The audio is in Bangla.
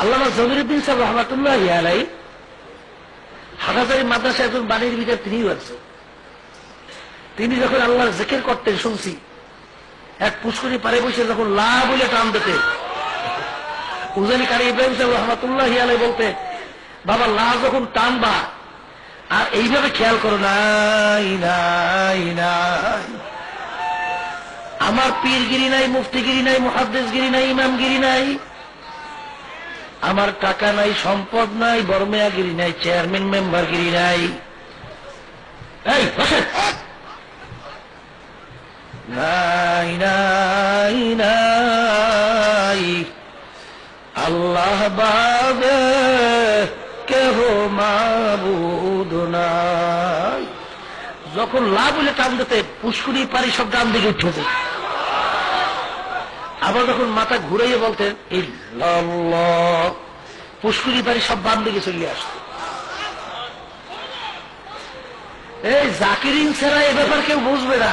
আল্লামা জমিরুদ্দিন সাহেব রহমাতুল্লাহ আলাই হাটাজারি মাদ্রাসা একজন বাড়ির ভিতরে তিনিও আছে তিনি যখন আল্লাহর জেকের করতেন, শুনছি, এক পুষ্করি পারে বসে যখন লা বলে টান দিতে, উজানি কারি ইব্রাহিম সাহেব রহমাতুল্লাহ আলাই বলতে, বাবা, লা যখন টানবা, আর এইভাবে খেয়াল করো, নাই নাই নাই। আমার পীরগিরি নাই, মুফতিগিরি নাই মুহাদ্দেশগিরি নাই, ইমামগিরি নাই আমার টাকা নাই, সম্পদ নাই বর্মেয়াগিরি নাই, চেয়ারম্যান মেম্বারগিরি নাই। নাই আল্লাহ কেহ মাবুদ যখন লাভ হলে টান দিতে পুষ্কুরি পারি সব ডান দিকে উঠেছে আবার যখন মাথা ঘুরাইয়ে বলতেন পুষ্করি পারি সব বাম দিকে চলে আসত। এই জাকিরিন ছাড়া এ ব্যাপার কেউ বুঝবে না।